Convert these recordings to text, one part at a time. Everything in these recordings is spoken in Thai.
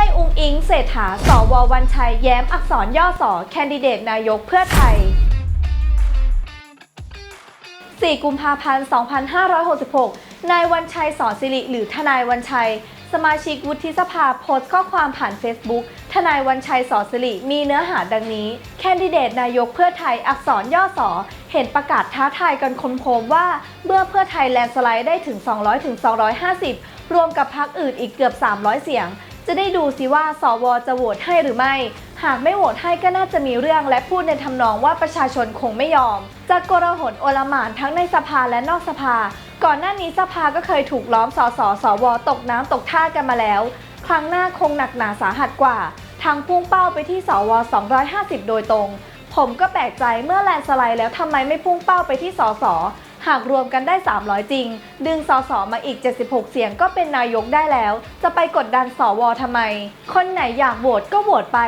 ช่อุงอิงเศรษฐาสววันชัย แย้มอักษรย่อสอแคนดิเดตนายกเพื่อไทย 4 กุมภาพันธ์ 2566 นายวันชัยสอนสิริหรือทนายวันชัย สมาชิกวุฒิสภาโพสต์ข้อความผ่าน Facebook ทนายวันชัยสอนสิริมีเนื้อหาดังนี้ แคนดิเดตนายกเพื่อไทยอักษรย่อสอเห็นประกาศท้าทายกันคมโคมว่า เมื่อเพื่อไทยแลนด์สไลด์ได้ถึง 200ถึง250 รวมกับพรรคอื่นอีกเกือบ 300 เสียง จะได้ดูสิว่าสวจะโหวตให้หรือไม่ หากไม่โหวตให้ก็น่าจะมีเรื่องและพูดในทำนองว่าประชาชนคงไม่ยอมจากกรหนโอลหมานทั้งในสภาและนอกสภา ก่อนหน้านี้สภาก็เคยถูกล้อมสสสวตกน้ำตกท่ากันมาแล้ว ครั้งหน้าคงหนักหนาสาหัสกว่า ทางพุ่งเป้าไปที่สว 250 โดยตรง ผมก็แปลกใจเมื่อแลนสไลด์แล้วทำไมไม่พุ่งเป้าไปที่สส หากรวมกันได้ 300 จริง ดึงสสมาอีก 76 เสียงก็เป็นนายกได้แล้ว จะไปกดดันสวทำไม คนไหนอยากโหวตก็โหวตไป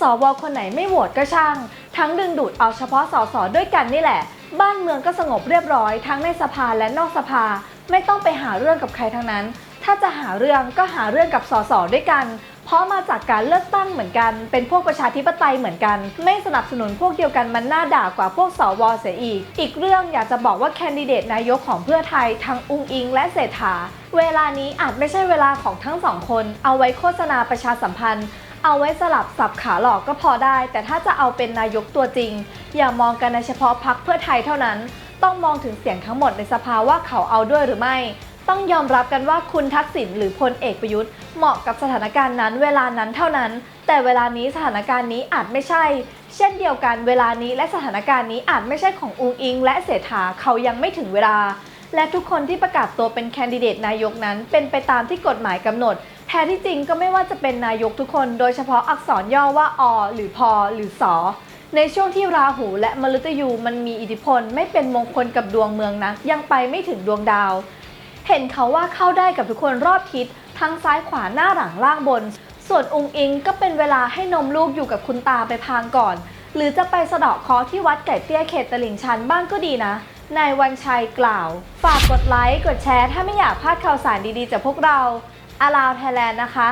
สวคนไหนไม่โหวตก็ช่าง ทั้งดึงดูดเอาเฉพาะสสด้วยกันนี่แหละ บ้านเมืองก็สงบเรียบร้อย ทั้งในสภาและนอกสภา ไม่ต้องไปหาเรื่องกับใครทั้งนั้น ถ้าจะหาเรื่องก็หาเรื่องกับสสด้วยกัน เพราะมาจากการเลือกตั้งเหมือนกัน เป็นพวกประชาธิปไตยเหมือนกัน ไม่สนับสนุนพวกเดียวกันมันน่าด่ากว่าพวกสวเสียอีก อีกเรื่องอยากจะบอกว่าแคนดิเดตนายกของเพื่อไทยทั้งอุงอิง และเศรษฐา เวลานี้อาจไม่ใช่เวลาของทั้งสองคน เอาไว้โฆษณาประชาสัมพันธ์เอาไว้สลับสับขาหลอกก็พอได้ แต่ถ้าจะเอาเป็นนายกตัวจริง อย่ามองกันในเฉพาะพักเพื่อไทยเท่านั้น ต้องมองถึงเสียงทั้งหมดในสภาว่าเขาเอาด้วยหรือไม่ ต้องยอมรับกันว่าคุณทักษิณหรือพลเอกประยุทธ์เหมาะกับสถานการณ์นั้นเวลานั้นเท่านั้น แต่เวลานี้สถานการณ์นี้อาจไม่ใช่ เช่นเดียวกันเวลานี้และสถานการณ์นี้อาจไม่ใช่ของอุงอิง และเศรษฐาเขายังไม่ถึงเวลา และทุกคนที่ประกาศตัวเป็นแคนดิเดตนายกนั้น เป็นไปตามที่กฎหมายกำหนด แท้ที่จริงก็ไม่ว่าจะเป็นนายกทุกคน โดยเฉพาะอักษรย่อว่าอหรือพอหรือสอในช่วงที่ราหูและมฤตยูมันมีอิทธิพลไม่เป็นมงคลกับดวงเมืองนักยังไปไม่ถึงดวงดาว เห็นเขาว่าเข้าได้กับทุกคนรอบทิศทั้งซ้ายขวาหน้าหลังล่างบน ส่วนองค์อิงก็เป็นเวลาให้นมลูกอยู่กับคุณตาไปพางก่อน หรือจะไปสะเดาะเคอที่วัดไก่เตี้ยเขตตลิ่งชันบ้างก็ดีนะนายวันชัยกล่าว ฝากกดไลค์ กดแชร์ ถ้าไม่อยากพลาดข่าวสารดีๆจากพวกเราอาราวไทยแลนด์นะคะ